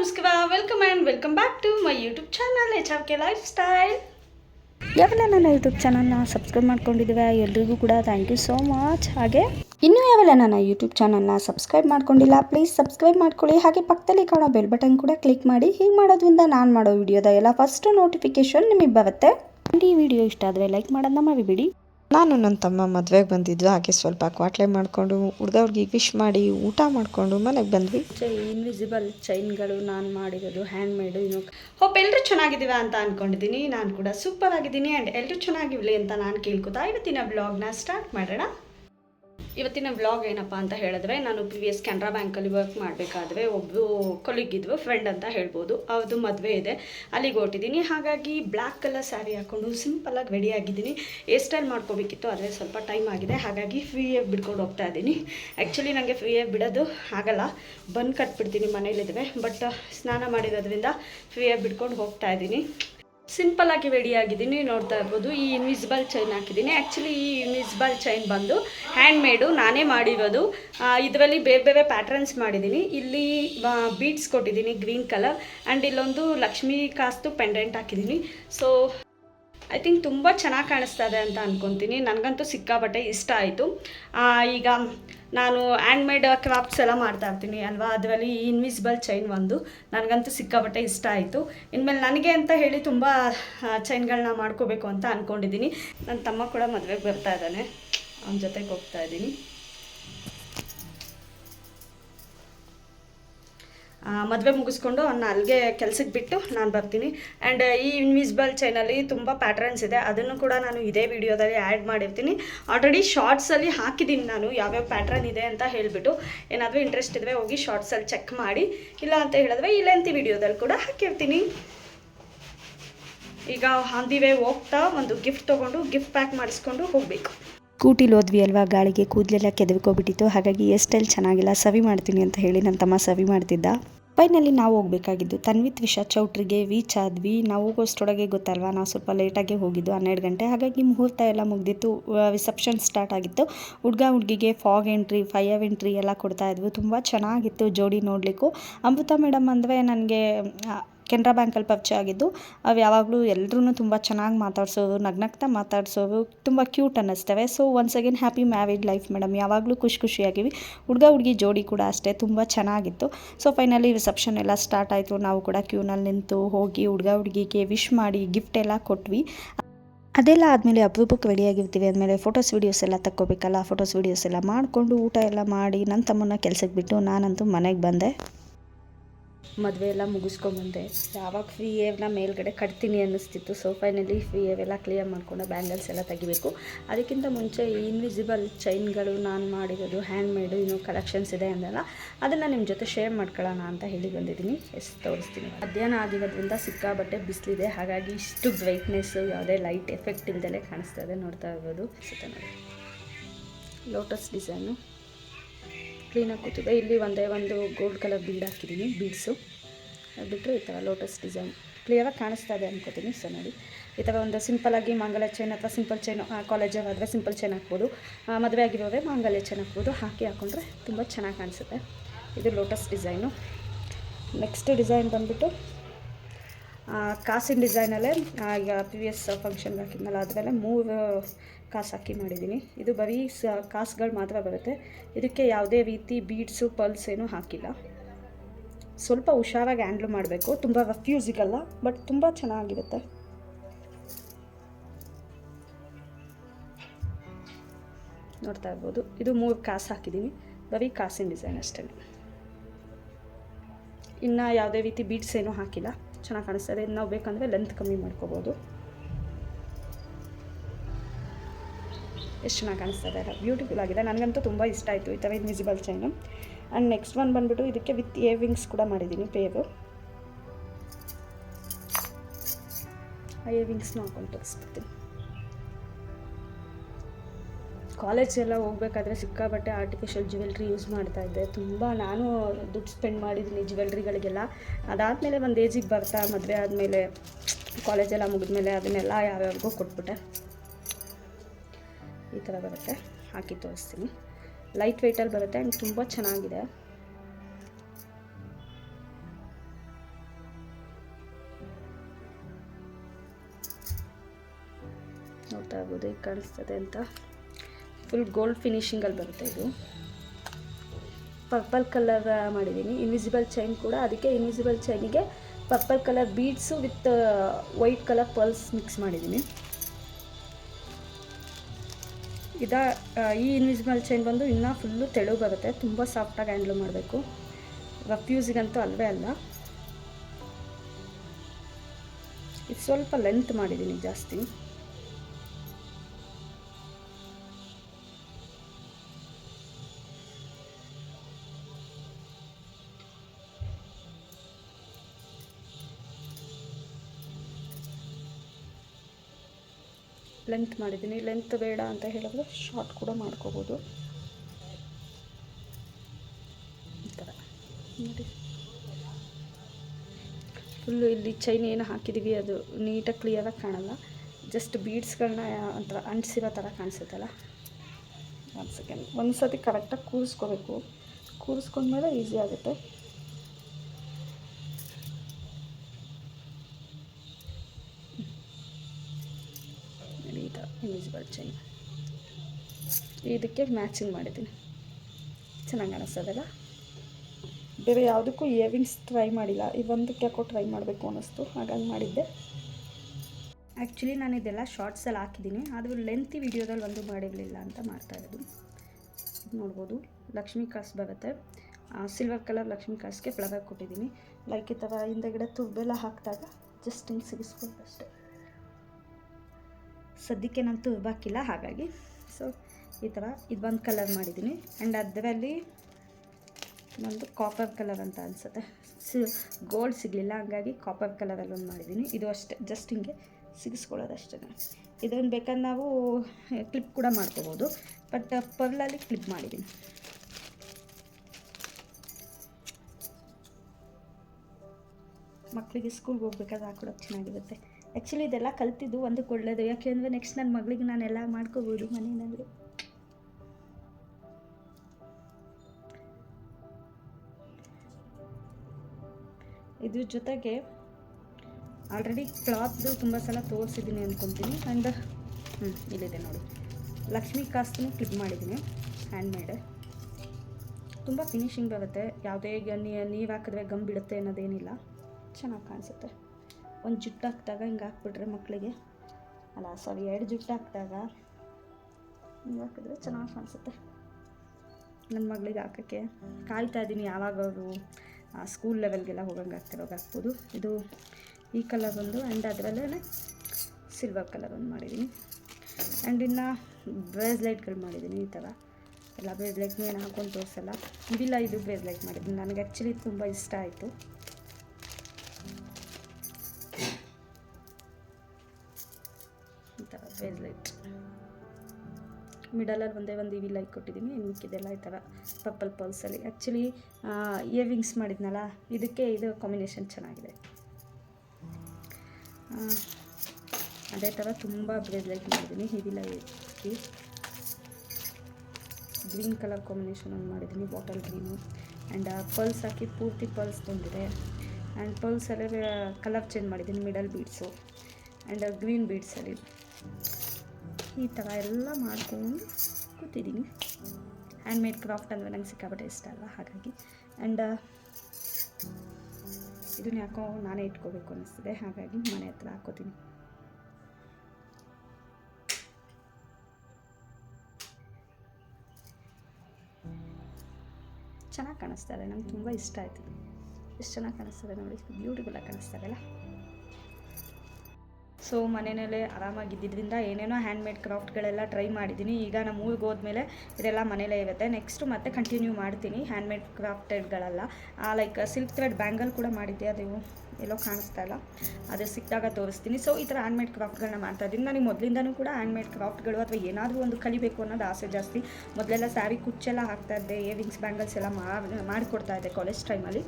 ನಮಸ್ಕಾರ welcome and welcome back to my YouTube channel H R K lifestyle ಯಾವೆಲ್ಲ ನನ್ನ YouTube ಚಾನಲ್ನ subscribe ಮಾಡ್ಕೊಂಡಿದ್ದೀವಿ ಎಲ್ರಿಗೂ ಕೂಡ ಥ್ಯಾಂಕ್ ಯು ಸೋ ಮಚ್ ಹಾಗೆ, ಇನ್ನೂ ಯಾವೆಲ್ಲ ನನ್ನ ಯೂಟ್ಯೂಬ್ ಚಾನಲ್ನ ಸಬ್ಸ್ಕ್ರೈಬ್ ಮಾಡ್ಕೊಂಡಿಲ್ಲ ಪ್ಲೀಸ್ ಸಬ್ಸ್ಕ್ರೈಬ್ ಮಾಡ್ಕೊಳ್ಳಿ. ಹಾಗೆ ಪಕ್ಕದಲ್ಲಿ ಕಾಣೋ ಬೆಲ್ ಬಟನ್ ಕೂಡ ಕ್ಲಿಕ್ ಮಾಡಿ. ಹೀಗೆ ಮಾಡೋದ್ರಿಂದ ನಾನು ಮಾಡೋ ವಿಡಿಯೋದ ಎಲ್ಲ ಫಸ್ಟ್ ನೋಟಿಫಿಕೇಶನ್ ನಿಮಗೆ ಬರುತ್ತೆ. ಈ ವಿಡಿಯೋ ಇಷ್ಟ ಆದರೆ ಲೈಕ್ ಮಾಡೋದನ್ನ ಮರಿಬೇಡಿ. ನಾನು ನನ್ನ ತಮ್ಮ ಮದುವೆಗೆ ಬಂದಿದ್ದು ಹಾಗೆ ಸ್ವಲ್ಪ ಕ್ವಾಟ್ಲೆ ಮಾಡಿಕೊಂಡು ಹುಡ್ಗಿಗೆ ವಿಶ್ ಮಾಡಿ ಊಟ ಮಾಡಿಕೊಂಡು ಮನೆಗೆ ಬಂದ್ವಿ. ಇನ್ವಿಸಿಬಲ್ ಚೈನ್ಗಳು ನಾನು ಮಾಡಿರೋದು ಹ್ಯಾಂಡ್ ಮೇಡ್ ಇನ್ನು. ಹೋಪ್ ಎಲ್ಲರೂ ಚೆನ್ನಾಗಿದ್ದೀವ ಅಂತ ಅಂದ್ಕೊಂಡಿದ್ದೀನಿ ನಾನು ಕೂಡ ಸೂಪರ್ ಆಗಿದ್ದೀನಿ ಆ್ಯಂಡ್ ಎಲ್ಲರೂ ಚೆನ್ನಾಗಿರಲಿ ಅಂತ ನಾನು ಕೇಳ್ಕೊತಾ ಇವತ್ತಿನ ಬ್ಲಾಗ್ನ ಸ್ಟಾರ್ಟ್ ಮಾಡೋಣ. ಇವತ್ತಿನ ವ್ಲಾಗ್ ಏನಪ್ಪ ಅಂತ ಹೇಳಿದ್ರೆ, ನಾನು ಪಿ ವಿ ಎಸ್ ಕೆನರಾ ಬ್ಯಾಂಕಲ್ಲಿ ವರ್ಕ್ ಮಾಡಬೇಕಾದ್ರೆ ಒಬ್ಬರು ಕೊಲಿಗಿದ್ವು ಫ್ರೆಂಡ್ ಅಂತ ಹೇಳ್ಬೋದು. ಅವ್ರದ್ದು ಮದುವೆ ಇದೆ. ಅಲ್ಲಿಗೆ ಹೊರಟಿದ್ದೀನಿ. ಹಾಗಾಗಿ ಬ್ಲ್ಯಾಕ್ ಕಲರ್ ಸ್ಯಾರಿ ಹಾಕ್ಕೊಂಡು ಸಿಂಪಲಾಗಿ ರೆಡಿ ಆಗಿದ್ದೀನಿ. ಏರ್ ಸ್ಟೈಲ್ ಮಾಡ್ಕೋಬೇಕಿತ್ತು, ಆದರೆ ಸ್ವಲ್ಪ ಟೈಮ್ ಆಗಿದೆ. ಹಾಗಾಗಿ ಫ್ರೀಯಾಗಿ ಬಿಡ್ಕೊಂಡು ಹೋಗ್ತಾ ಇದ್ದೀನಿ. ಆ್ಯಕ್ಚುಲಿ ನನಗೆ ಫ್ರೀಯಾಗಿ ಬಿಡೋದು ಆಗಲ್ಲ. ಬಂದು ಕಟ್ಬಿಡ್ತೀನಿ ಮನೇಲಿದ್ದರೆ ಬಟ್ ಸ್ನಾನ ಮಾಡಿರೋದ್ರಿಂದ ಫ್ರೀಯಾಗಿ ಬಿಡ್ಕೊಂಡು ಹೋಗ್ತಾ ಇದ್ದೀನಿ. ಸಿಂಪಲ್ ಆಗಿ ರೆಡಿ ಆಗಿದ್ದೀನಿ. ನೋಡ್ತಾ ಇರ್ಬೋದು. ಈ ಇನ್ವಿಸಿಬಲ್ ಚೈನ್ ಹಾಕಿದ್ದೀನಿ. ಆ್ಯಕ್ಚುಲಿ ಈ ಇನ್ವಿಸಿಬಲ್ ಚೈನ್ ಬಂದು ಹ್ಯಾಂಡ್ ಮೇಡು ನಾನೇ ಮಾಡಿರೋದು. ಇದರಲ್ಲಿ ಬೇರೆ ಬೇರೆ ಪ್ಯಾಟ್ರನ್ಸ್ ಮಾಡಿದ್ದೀನಿ. ಇಲ್ಲಿ ಬೀಡ್ಸ್ ಕೊಟ್ಟಿದ್ದೀನಿ ಗ್ರೀನ್ ಕಲರ್ ಆ್ಯಂಡ್ ಇಲ್ಲೊಂದು ಲಕ್ಷ್ಮೀ ಕಾಸ್ತು ಪೆಂಡೆಂಟ್ ಹಾಕಿದ್ದೀನಿ. ಸೊ ಐ ಥಿಂಕ್ ತುಂಬ ಚೆನ್ನಾಗಿ ಕಾಣಿಸ್ತಾ ಇದೆ ಅಂತ ಅನ್ಕೊತೀನಿ. ನನಗಂತೂ ಸಿಕ್ಕಾಪಟ್ಟೆ ಇಷ್ಟ ಆಯಿತು. ಈಗ ನಾನು ಹ್ಯಾಂಡ್ ಮೇಡ್ ಕ್ರಾಫ್ಟ್ಸ್ ಎಲ್ಲ ಮಾಡ್ತಾ ಇರ್ತೀನಿ ಅಲ್ವಾ? ಅದರಲ್ಲಿ ಈ ಇನ್ವಿಸಿಬಲ್ ಚೈನ್ ಒಂದು. ನನಗಂತೂ ಸಿಕ್ಕಾಪಟ್ಟೆ ಇಷ್ಟ ಆಯಿತು. ಇನ್ಮೇಲೆ ನನಗೆ ಅಂತ ಹೇಳಿ ತುಂಬ ಚೈನ್ಗಳನ್ನ ಮಾಡ್ಕೋಬೇಕು ಅಂತ ಅಂದ್ಕೊಂಡಿದ್ದೀನಿ ನನ್ನ ತಮ್ಮ ಕೂಡ ಮದುವೆಗೆ ಬರ್ತಾ ಇದ್ದಾನೆ. ಅವನ ಜೊತೆಗೆ ಹೋಗ್ತಾ ಇದ್ದೀನಿ. ಮದುವೆ ಮುಗಿಸ್ಕೊಂಡು ಅವನ್ನ ಅಲ್ಲಿಗೆ ಕೆಲ್ಸಕ್ಕೆ ಬಿಟ್ಟು ನಾನು ಬರ್ತೀನಿ. ಆ್ಯಂಡ್ ಈ ಇನ್ವಿಸಿಬಲ್ ಚೈನಲ್ಲಿ ತುಂಬ ಪ್ಯಾಟ್ರನ್ಸ್ ಇದೆ. ಅದನ್ನು ಕೂಡ ನಾನು ಇದೇ ವಿಡಿಯೋದಲ್ಲಿ ಆ್ಯಡ್ ಮಾಡಿರ್ತೀನಿ. ಆಲ್ರೆಡಿ ಶಾರ್ಟ್ಸಲ್ಲಿ ಹಾಕಿದ್ದೀನಿ ನಾನು. ಯಾವ್ಯಾವ ಪ್ಯಾಟ್ರನ್ ಇದೆ ಅಂತ ಹೇಳಿಬಿಟ್ಟು. ಏನಾದರೂ ಇಂಟ್ರೆಸ್ಟ್ ಇದ್ದರೆ ಹೋಗಿ ಶಾರ್ಟ್ಸಲ್ಲಿ ಚೆಕ್ ಮಾಡಿ. ಇಲ್ಲ ಅಂತ ಹೇಳಿದ್ರೆ ಈ ಲೆಂತಿ ವಿಡಿಯೋದಲ್ಲಿ ಕೂಡ ಹಾಕಿರ್ತೀನಿ. ಈಗ ಹಾಂದಿವೆ ಹೋಗ್ತಾ ಒಂದು ಗಿಫ್ಟ್ ತೊಗೊಂಡು ಗಿಫ್ಟ್ ಪ್ಯಾಕ್ ಮಾಡಿಸ್ಕೊಂಡು ಹೋಗಬೇಕು. ಸ್ಕೂಟಿಲಿ ಹೋದ್ವಿ ಅಲ್ವಾ ಗಾಳಿಗೆ ಕೂದಲೆಲ್ಲ ಕೆದವಿಕೋಬಿಟ್ಟಿತ್ತು. ಹಾಗಾಗಿ ಎಷ್ಟೆಲ್ಲಿ ಚೆನ್ನಾಗಿಲ್ಲ, ಸವಿ ಮಾಡ್ತೀನಿ ಅಂತ ಹೇಳಿ ನನ್ನ ತಮ್ಮ ಸವಿ ಮಾಡ್ತಿದ್ದ. ಫೈನಲಿ ನಾವು ಹೋಗಬೇಕಾಗಿದ್ದು. ತನ್ವಿತ್ ವಿಷ ಚೌಟ್ರಿಗೆ ರೀಚ್ ಆದ್ವಿ ನಾವು ಹೋಗೋಷ್ಟೊಳಗೆ ಗೊತ್ತಲ್ವಾ? ನಾವು ಸ್ವಲ್ಪ ಲೇಟಾಗಿ ಹೋಗಿದ್ದು, ಹನ್ನೆರಡು ಗಂಟೆ. ಹಾಗಾಗಿ ಮುಹೂರ್ತ ಎಲ್ಲ ಮುಗ್ದಿತ್ತು. ರಿಸೆಪ್ಷನ್ ಸ್ಟಾರ್ಟ್ ಆಗಿತ್ತು. ಹುಡುಗ, ಹುಡುಗಿಗೆ ಫಾಗ್ ಎಂಟ್ರಿ ಫೈರ್ ಎಂಟ್ರಿ ಎಲ್ಲ ಕೊಡ್ತಾ ಇದ್ವು. ತುಂಬ ಚೆನ್ನಾಗಿತ್ತು ಜೋಡಿ ನೋಡಲಿಕ್ಕೂ. ಅಮೃತ ಮೇಡಮ್ ಅಂದರೆ ನನಗೆ ಕೆನರಾ ಬ್ಯಾಂಕಲ್ಲಿ ಪರಿಚಯ ಆಗಿದ್ದು, ಅವು ಯಾವಾಗಲೂ ಎಲ್ಲರೂ ತುಂಬ ಚೆನ್ನಾಗಿ ಮಾತಾಡ್ಸೋರು ನಗ್ನಗ್ತಾ ಮಾತಾಡ್ಸೋದು ತುಂಬ cute ಅನ್ನಿಸ್ತವೆ. So once again happy married life madam ಯಾವಾಗಲೂ ಖುಷಿ ಖುಷಿಯಾಗಿವಿ. ಹುಡುಗ ಹುಡುಗಿ ಜೋಡಿ ಕೂಡ ಅಷ್ಟೇ, ತುಂಬ ಚೆನ್ನಾಗಿತ್ತು. ಸೊ ಫೈನಲಿ ರಿಸೆಪ್ಷನ್ ಎಲ್ಲ ಸ್ಟಾರ್ಟ್ ಆಯಿತು. ನಾವು ಕೂಡ ಕ್ಯೂನಲ್ಲಿ ನಿಂತು ಹೋಗಿ ಹುಡುಗ ಹುಡುಗಿಗೆ ವಿಶ್ ಮಾಡಿ ಗಿಫ್ಟ್ ಎಲ್ಲ ಕೊಟ್ವಿ. ಅದೆಲ್ಲ ಆದಮೇಲೆ ಅಪರೂಪಕ್ಕೆ ರೆಡಿಯಾಗಿರ್ತೀವಿ ಆದಮೇಲೆ ಫೋಟೋಸ್ ವೀಡಿಯೋಸ್ ಎಲ್ಲ ತಕ್ಕೋಬೇಕಲ್ಲ ಫೋಟೋಸ್ ವೀಡಿಯೋಸ್ ಎಲ್ಲ ಮಾಡಿಕೊಂಡು ಊಟ ಎಲ್ಲ ಮಾಡಿ ನನ್ನ ತಮ್ಮನ ಕೆಲಸಕ್ಕೆ ಬಿಟ್ಟು ನಾನಂತೂ ಮನೆಗೆ ಬಂದೆ. ಮದುವೆ ಎಲ್ಲ ಮುಗಿಸ್ಕೊಂಬಂದೆ. ಯಾವಾಗ ಫ್ರೀ ಏವ್ನ ಮೇಲ್ಗಡೆ ಕಟ್ತೀನಿ ಅನ್ನಿಸ್ತಿತ್ತು. ಸೊ ಫೈನಲಿ ಫ್ರೀ ಏವೆಲ್ಲ ಕ್ಲಿಯರ್ ಮಾಡ್ಕೊಂಡು ಬ್ಯಾಂಗಲ್ಸ್ ಎಲ್ಲ ತೆಗಿಬೇಕು. ಅದಕ್ಕಿಂತ ಮುಂಚೆ ಇನ್ವಿಸಿಬಲ್ ಚೈನ್ಗಳು ನಾನು ಮಾಡಿರೋದು ಹ್ಯಾಂಡ್ ಮೇಡು ಇನ್ನೂ ಕಲೆಕ್ಷನ್ಸ್ ಇದೆ ಅಂದಲ್ಲ, ಅದನ್ನು ನಿಮ್ಮ ಜೊತೆ ಶೇರ್ ಮಾಡ್ಕೊಳ್ಳೋಣ ಅಂತ ಹೇಳಿ ಬಂದಿದ್ದೀನಿ. ಎಸ್ ತೋರಿಸ್ತೀನಿ. ಮಧ್ಯಾಹ್ನ ಆಗಿರೋದ್ರಿಂದ ಸಿಕ್ಕಾಬಟ್ಟೆ ಬಿಸಿಲಿದೆ. ಹಾಗಾಗಿ ಇಷ್ಟು ಬ್ರೈಟ್ನೆಸ್ಸು ಯಾವುದೇ ಲೈಟ್ ಎಫೆಕ್ಟ್ ಇಲ್ದಲೇ ಕಾಣಿಸ್ತಾ ಇದೆ. ನೋಡ್ತಾ ಇರ್ಬೋದು. ಸುತ್ತ ನೋಡಿ. ಲೋಟಸ್ ಡಿಸೈನು ಕ್ಲೀನಾಗಿ ಕೂತಿದೆ. ಇಲ್ಲಿ ಒಂದೇ ಒಂದು ಗೋಲ್ಡ್ ಕಲರ್ ಬೀಡ್ ಹಾಕಿದ್ದೀನಿ ಬೀಡ್ಸು ಅದು ಬಿಟ್ಟರೆ ಈ ಥರ ಲೋಟಸ್ ಡಿಸೈನ್ ಕ್ಲಿಯರಾಗಿ ಕಾಣಿಸ್ತಾ ಇದೆ ಅಂದ್ಕೋತೀನಿ ಸೊ ನೋಡಿ. ಈ ಥರ ಒಂದು ಸಿಂಪಲಾಗಿ ಮಾಂಗಲ್ಯ ಚೈನ್ ಅಥವಾ ಸಿಂಪಲ್ ಚೈನ್ ಕಾಲೇಜಲ್ಲಿ ಆದರೆ ಸಿಂಪಲ್ ಚೈನ್ ಹಾಕ್ಬೋದು. ಮದುವೆ ಆಗಿರೋರೆ ಮಾಂಗಲ್ಯ ಚೈನ್ ಹಾಕ್ಬೋದು. ಹಾಕಿ ಹಾಕ್ಕೊಂಡ್ರೆ ತುಂಬ ಚೆನ್ನಾಗಿ ಕಾಣಿಸುತ್ತೆ. ಇದು ಲೋಟಸ್ ಡಿಸೈನು ನೆಕ್ಸ್ಟ್ ಡಿಸೈನ್ ಬಂದುಬಿಟ್ಟು ಕಾಸಿನ ಡಿಸೈನಲ್ಲೇ ಈಗ ಪಿ ವಿ ಎಸ್ ಫಂಕ್ಷನ್ಗೆ ಹಾಕಿದ್ನಲ್ಲ ಅದರಲ್ಲೇ ಮೂರು ಕಾಸು ಹಾಕಿ ಮಾಡಿದ್ದೀನಿ. ಇದು ಬರೀ ಸ ಕಾಸುಗಳು ಮಾತ್ರ ಬರುತ್ತೆ. ಇದಕ್ಕೆ ಯಾವುದೇ ರೀತಿ ಬೀಡ್ಸು ಪಲ್ಸ್ ಏನೂ ಹಾಕಿಲ್ಲ. ಸ್ವಲ್ಪ ಹುಷಾರಾಗಿ ಹ್ಯಾಂಡ್ಲ್ ಮಾಡಬೇಕು. ತುಂಬ ರಫ್ ಯೂಸ್ ಸಿಗಲ್ಲ ಬಟ್ ತುಂಬ ಚೆನ್ನಾಗಿರುತ್ತೆ. ನೋಡ್ತಾ ಇರ್ಬೋದು. ಇದು ಮೂರು ಕಾಸು ಹಾಕಿದ್ದೀನಿ. ಬರೀ ಕಾಸಿನ ಡಿಸೈನ್ ಅಷ್ಟೇ. ಇನ್ನು ಯಾವುದೇ ರೀತಿ ಬೀಡ್ಸ್ ಏನೂ ಹಾಕಿಲ್ಲ. ಚೆನ್ನಾಗಿ ಕಾಣಿಸ್ತದೆ. ಇದು ನಾವು ಬೇಕಂದರೆ ಲೆಂತ್ ಕಮ್ಮಿ ಮಾಡ್ಕೋಬೋದು. ಎಷ್ಟು ಚೆನ್ನಾಗಿ ಕಾಣಿಸ್ತದೆ ಅಲ್ಲ ಬ್ಯೂಟಿಫುಲ್ ಆಗಿದೆ. ನನಗಂತೂ ತುಂಬ ಇಷ್ಟ ಆಯಿತು ಈ ಥರ invisible chain and next one ಬಂದುಬಿಟ್ಟು ಇದಕ್ಕೆ ವಿತ್ ಏವಿಂಗ್ಸ್ ಕೂಡ ಮಾಡಿದ್ದೀನಿ ಪೇರು ಆ ಏವಿಂಗ್ಸ್ನ ಹಾಕೊಂಡು ತೋರಿಸ್ಬಿಡ್ತೀನಿ. ಕಾಲೇಜ್ ಎಲ್ಲ ಹೋಗ್ಬೇಕಾದ್ರೆ ಸಿಕ್ಕಾಪಟ್ಟೆ ಆರ್ಟಿಫಿಷಿಯಲ್ ಜ್ಯುವೆಲ್ರಿ ಯೂಸ್ ಮಾಡ್ತಾಯಿದ್ದೆ ತುಂಬ ನಾನು ದುಡ್ಡು ಸ್ಪೆಂಡ್ ಮಾಡಿದ್ದೀನಿ ಜ್ಯುವೆಲ್ರಿಗಳಿಗೆಲ್ಲ ಅದಾದಮೇಲೆ ಒಂದು ಏಜಿಗೆ ಬರ್ತಾ ಮದುವೆ ಆದಮೇಲೆ ಕಾಲೇಜೆಲ್ಲ ಮುಗಿದ್ಮೇಲೆ ಅದನ್ನೆಲ್ಲ ಯಾವ್ಯಾರಿಗೂ ಕೊಟ್ಬಿಟ್ಟೆ. ಈ ಥರ ಬರುತ್ತೆ. ಹಾಕಿ ತೋರಿಸ್ತೀನಿ. ಲೈಟ್ ವೆಯ್ಟಲ್ಲಿ ಬರುತ್ತೆ ಆ್ಯಂಡ್ ತುಂಬ ಚೆನ್ನಾಗಿದೆ. ನೋಡ್ತಾ ಇರ್ಬೋದು ಈಗ ಕಾಣಿಸ್ತದೆ ಅಂತ. ಫುಲ್ ಗೋಲ್ಡ್ ಫಿನಿಶಿಂಗಲ್ಲಿ ಬರುತ್ತೆ ಇದು. ಪರ್ಪಲ್ ಕಲರ್ ಮಾಡಿದ್ದೀನಿ ಇನ್ವಿಸಿಬಲ್ ಚೈನ್ ಕೂಡ. ಅದಕ್ಕೆ invisible ಚೈನಿಗೆ purple colour beads with white colour pearls mix ಮಾಡಿದ್ದೀನಿ ಇದ ಈ ಇನ್ವಿಸಿಬಲ್ ಚೈನ್ ಬಂದು ಇನ್ನೂ ಫುಲ್ಲು ತೆಳು ಬರುತ್ತೆ. ತುಂಬ ಸಾಫ್ಟಾಗಿ ಹ್ಯಾಂಡ್ಲ್ ಮಾಡಬೇಕು. ರಫ್ ಯೂಸಿಗಂತೂ ಅಲ್ಲವೇ ಅಲ್ಲ. ಇದು ಸ್ವಲ್ಪ ಲೆಂತ್ ಮಾಡಿದ್ದೀನಿ ಜಾಸ್ತಿ. ಲೆಂತ್ ಮಾಡಿದ್ದೀನಿ. ಲೆಂತ್ ಬೇಡ ಅಂತ ಹೇಳಿದ್ರೆ ಶಾರ್ಟ್ ಕೂಡ ಮಾಡ್ಕೋಬೋದು. ಈ ನೋಡಿ. ಫುಲ್ಲು ಇಲ್ಲಿ ಚೈನ್ ಏನು ಹಾಕಿದ್ದೀವಿ ಅದು ನೀಟಾಗಿ ಕ್ಲಿಯರಾಗಿ ಕಾಣಲ್ಲ. ಜಸ್ಟ್ ಬೀಡ್ಸ್ಗಳನ್ನ ಒಂಥರ ಅಂಟಿಸಿರೋ ಥರ ಕಾಣಿಸುತ್ತಲ್ಲ? ಒಂದು ಸೆಕೆಂಡ್ ಒಂದು ಸತಿ ಕರೆಕ್ಟಾಗಿ ಕೂರಿಸ್ಕೋಬೇಕು. ಕೂರಿಸ್ಕೊಂಡ್ಮೇಲೆ ಈಸಿ ಆಗುತ್ತೆ. ಈ ಚೈನ್ ಇದಕ್ಕೆ ಮ್ಯಾಚಿಂಗ್ ಮಾಡಿದ್ದೀನಿ. ಚೆನ್ನಾಗಿ ಅನ್ನಿಸೋದಲ್ಲ ಬೇರೆ ಯಾವುದಕ್ಕೂ ಏವಿಂಗ್ಸ್ ಟ್ರೈ ಮಾಡಿಲ್ಲ. ಈ ಒಂದಕ್ಕೆ ಯಾಕೋ ಟ್ರೈ ಮಾಡಬೇಕು ಅನ್ನಿಸ್ತು. ಹಾಗಾಗಿ ಮಾಡಿದ್ದೆ. ಆ್ಯಕ್ಚುಲಿ ನಾನು ಇದೆಲ್ಲ ಶಾರ್ಟ್ಸಲ್ಲಿ ಹಾಕಿದ್ದೀನಿ. ಆದರೂ ಲೆಂತಿ ವಿಡಿಯೋದಲ್ಲಿ ಒಂದು ಮಾಡಿರಲಿಲ್ಲ ಅಂತ ಮಾಡ್ತಾ ಇರೋದು. ನೋಡ್ಬೋದು. ಲಕ್ಷ್ಮೀ ಕಾಸು ಬರುತ್ತೆ. ಸಿಲ್ವರ್ ಕಲರ್ ಲಕ್ಷ್ಮೀ ಕಾಸಿಗೆ ಫ್ಲವರ್ ಕೊಟ್ಟಿದ್ದೀನಿ ಲೈಕ್ ಈ ಥರ ಹಿಂದೆಗಡೆ ತುಬ್ಬೆಲ್ಲ ಹಾಕಿದಾಗ ಜಸ್ಟ್ ಹಿಂಗೆ ಅಷ್ಟೇ. ಸದ್ಯಕ್ಕೆ ನಾನು ತುರ್ಬಾಕಿಲ್ಲ ಹಾಗಾಗಿ ಸೊ ಈ ಥರ ಇದು ಒಂದು ಕಲರ್ ಮಾಡಿದ್ದೀನಿ ಆ್ಯಂಡ್ ಅದರಲ್ಲಿ ಒಂದು ಕಾಪರ್ ಕಲರ್ ಅಂತ ಅನಿಸುತ್ತೆ. ಸಿ ಗೋಲ್ಡ್ ಸಿಗಲಿಲ್ಲ, ಹಂಗಾಗಿ ಕಾಪರ್ ಕಲರಲ್ಲಿ ಒಂದು ಮಾಡಿದ್ದೀನಿ ಇದು ಅಷ್ಟೇ ಜಸ್ಟ್ ಹಿಂಗೆ ಸಿಗಿಸ್ಕೊಳ್ಳೋದು ಅಷ್ಟೇ ಇದನ್ನು ಬೇಕಾದ್ರೆ ನಾವು ಕ್ಲಿಪ್ ಕೂಡ ಮಾಡ್ಕೋಬೋದು. ಬಟ್ ಪರ್ಲಲ್ಲಿ ಕ್ಲಿಪ್ ಮಾಡಿದ್ದೀನಿ ಮಕ್ಕಳಿಗೆ ಸ್ಕೂಲ್ಗೆ ಹೋಗ್ಬೇಕಾದ್ರೆ ಹಾಕೊಳಕ್ಕೆ ಚೆನ್ನಾಗಿರುತ್ತೆ. ಆ್ಯಕ್ಚುಲಿ ಇದೆಲ್ಲ ಕಲ್ತಿದ್ದು ಒಂದು ಒಳ್ಳೇದು ಯಾಕೆಂದರೆ ನೆಕ್ಸ್ಟ್ ನನ್ನ ಮಗಳಿಗೆ ನಾನೆಲ್ಲ ಮಾಡ್ಕೋಬೋದು ಮನೆಯಲ್ಲಿ. ಇದ್ರ ಜೊತೆಗೆ ಆಲ್ರೆಡಿ ಕ್ಲಾತ್ದು ತುಂಬ ಸಲ ತೋರಿಸಿದ್ದೀನಿ ಅಂದ್ಕೊತೀನಿ ಆ್ಯಂಡ್ ಹ್ಞೂ ಇಲ್ಲಿದೆ ನೋಡಿ. ಲಕ್ಷ್ಮೀ ಕಾಸ್ತೂ ಕ್ಲಿಪ್ ಮಾಡಿದ್ದೀನಿ ಹ್ಯಾಂಡ್ಮೇಡ್ ತುಂಬ ಫಿನಿಶಿಂಗ್ ಬರುತ್ತೆ. ಯಾವುದೇ ಈಗ ನೀರು ಹಾಕಿದ್ರೆ ಗಮ್ ಬಿಡುತ್ತೆ ಅನ್ನೋದೇನಿಲ್ಲ. ಚೆನ್ನಾಗಿ ಕಾಣಿಸುತ್ತೆ. ಒಂದು ಜುಟ್ಟು ಹಾಕಿದಾಗ ಹಿಂಗೆ ಹಾಕ್ಬಿಟ್ರೆ ಮಕ್ಕಳಿಗೆ. ಅಲ್ಲ, ಸಾರಿ, ಎರಡು ಜುಟ್ಟು ಹಾಕಿದಾಗ ಹಿಂಗೆ ಹಾಕಿದ್ರೆ ಚೆನ್ನಾಗಿ ಕಾಣಿಸುತ್ತೆ. ನನ್ನ ಮಗಳಿಗೆ ಹಾಕೋಕ್ಕೆ ಕಾಯ್ತಾ ಇದ್ದೀನಿ, ಯಾವಾಗ ಅವರು ಸ್ಕೂಲ್ ಲೆವೆಲ್ಗೆಲ್ಲ ಹೋಗಂಗೆ ಆಗ್ತಿರೋವಾಗ ಹಾಕ್ಬೋದು. ಇದು ಈ ಕಲರ್ ಒಂದು ಆ್ಯಂಡ್ ಅದರಲ್ಲೇ ಸಿಲ್ವರ್ ಕಲರ್ ಒಂದು ಮಾಡಿದ್ದೀನಿ. ಆ್ಯಂಡ್ ಇನ್ನು ಬ್ರೇಸ್ಲೈಟ್ಗಳು ಮಾಡಿದ್ದೀನಿ ಈ ಥರ. ಎಲ್ಲ ಬ್ರೇಸ್ಲೈಟ್ನ ಏನು ಹಾಕೊಂಡು ತೋರಿಸಲ್ಲ. ಇದಿಲ್ಲ ಇದು ಬ್ರೇಸ್ಲೈಟ್ ಮಾಡಿದ್ದೀನಿ. ನನಗೆ ಆ್ಯಕ್ಚುಲಿ ತುಂಬ ಇಷ್ಟ ಆಯಿತು. ಬ್ರೇಸ್ಲೈಟ್ ಮಿಡಲಲ್ಲಿ ಒಂದೇ ಒಂದು ಇವಿ ಲೈಕ್ ಕೊಟ್ಟಿದ್ದೀನಿ. ಇನ್ನು ಮಿಕ್ಕಿದೆಲ್ಲ ಈ ಥರ ಪರ್ಪಲ್ ಪಲ್ಸಲ್ಲಿ ಆ್ಯಕ್ಚುಲಿ ಇಯರಿಂಗ್ಸ್ ಮಾಡಿದ್ನಲ್ಲ, ಇದಕ್ಕೆ ಇದು ಕಾಂಬಿನೇಷನ್ ಚೆನ್ನಾಗಿದೆ. ಅದೇ ಥರ ತುಂಬ ಬ್ರೇಸ್ಲೈಟ್ ಮಾಡಿದ್ದೀನಿ. ಇವಿ ಈ ಗ್ರೀನ್ ಕಲರ್ ಕಾಂಬಿನೇಷನ್ ಒಂದು ಮಾಡಿದ್ದೀನಿ ಬಾಟಲ್ ಗ್ರೀನು ಆ್ಯಂಡ್ ಪಲ್ಸ್ ಹಾಕಿ ಪೂರ್ತಿ ಪಲ್ಸ್ ಬಂದಿದೆ. ಆ್ಯಂಡ್ ಪಲ್ಸಲ್ಲೇ ಕಲರ್ ಚೇಂಜ್ ಮಾಡಿದ್ದೀನಿ ಮಿಡಲ್ ಬೀಡ್ಸು ಆ್ಯಂಡ್ ಗ್ರೀನ್ ಬೀಡ್ಸಲ್ಲಿ ಈ ಥರ ಎಲ್ಲ ಮಾಡ್ಕೊಂಡು ಕೂತಿದ್ದೀನಿ. ಹ್ಯಾಂಡ್ಮೇಡ್ ಕ್ರಾಫ್ಟ್ ಅಂದರೆ ನಂಗೆ ಸಿಕ್ಕಾಪಟ್ಟೆ ಇಷ್ಟ ಅಲ್ಲ ಹಾಗಾಗಿ. ಆ್ಯಂಡ್ ಇದನ್ನ ಯಾಕೋ ನಾನೇ ಇಟ್ಕೋಬೇಕು ಅನ್ನಿಸ್ತಿದೆ ಹಾಗಾಗಿ ಮನೆ ಹತ್ರ ಹಾಕೋತೀನಿ. ಚೆನ್ನಾಗಿ ಕಾಣಿಸ್ತಾರೆ ನಂಗೆ ತುಂಬ ಇಷ್ಟ ಆಯಿತು. ಎಷ್ಟು ಚೆನ್ನಾಗಿ ಕಾಣಿಸ್ತದೆ ನೋಡಿ ಬ್ಯೂಟಿಫುಲ್ಲಾಗಿ ಕಾಣಿಸ್ತಾರಲ್ಲ ಸೊ ಮನೆಯಲ್ಲೇ ಆರಾಮಾಗಿದ್ದರಿಂದ ಏನೇನೋ ಹ್ಯಾಂಡ್ಮೇಡ್ ಕ್ರಾಫ್ಟ್ಗಳೆಲ್ಲ ಟ್ರೈ ಮಾಡಿದ್ದೀನಿ. ಈಗ ನಮ್ಮ ಊರಿಗೆ ಹೋದ್ಮೇಲೆ ಇದೆಲ್ಲ ಮನೇಲೇ ಇರುತ್ತೆ. ನೆಕ್ಸ್ಟು ಮತ್ತೆ ಕಂಟಿನ್ಯೂ ಮಾಡ್ತೀನಿ ಹ್ಯಾಂಡ್ಮೇಡ್ ಕ್ರಾಫ್ಟೆಡ್ಗಳೆಲ್ಲ ಲೈಕ್ ಸಿಲ್ಕ್ ಥ್ರೆಡ್ ಬ್ಯಾಂಗಲ್ ಕೂಡ ಮಾಡಿದ್ದೆ ಅದು ಎಲ್ಲೋ ಕಾಣಿಸ್ತಾ ಇಲ್ಲ. ಅದು ಸಿಕ್ಕಿದಾಗ ತೋರಿಸ್ತೀನಿ. ಸೊ ಈ ಥರ ಹ್ಯಾಂಡ್ಮೇಡ್ ಕ್ರಾಫ್ಟ್ಗಳನ್ನ ಮಾಡ್ತಾ ಇದ್ದೀನಿ. ನನಗೆ ಮೊದಲಿಂದನೂ ಕೂಡ ಹ್ಯಾಂಡ್ಮೇಡ್ ಕ್ರಾಫ್ಟ್ಗಳು ಅಥವಾ ಏನಾದರೂ ಒಂದು ಕಲಿಬೇಕು ಅನ್ನೋದು ಆಸೆ ಜಾಸ್ತಿ. ಮೊದಲೆಲ್ಲ ಸ್ಯಾರಿ ಕುಚ್ಚೆಲ್ಲ ಹಾಕ್ತಾ ಇದ್ದೆ ಇಯರಿಂಗ್ಸ್ ಬ್ಯಾಂಗಲ್ಸ್ ಎಲ್ಲ ಮಾಡಿ ಮಾಡಿಕೊಡ್ತಾ ಇದ್ದೆ ಕಾಲೇಜ್ ಟೈಮಲ್ಲಿ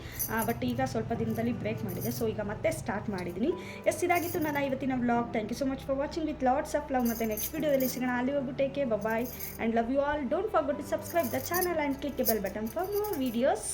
ಬಟ್ ಈಗ ಸ್ವಲ್ಪ ದಿನದಲ್ಲಿ ಬ್ರೇಕ್ ಮಾಡಿದೆ. ಸೊ ಈಗ ಮತ್ತೆ ಸ್ಟಾರ್ಟ್ ಮಾಡಿದ್ದೀನಿ. ಎಸ್ ಇದಾಗಿತ್ತು ನಾನು ಇವತ್ತಿನ vlog thank you so much for watching with lots of love ಮತ್ತು ನೆಕ್ಸ್ಟ್ ವೀಡಿಯೋದಲ್ಲಿ ಸಿಗೋಣ. ಅಲ್ಲಿವರೆಗೂ take bye and love you all don't forgot to subscribe the channel and click bell button for more videos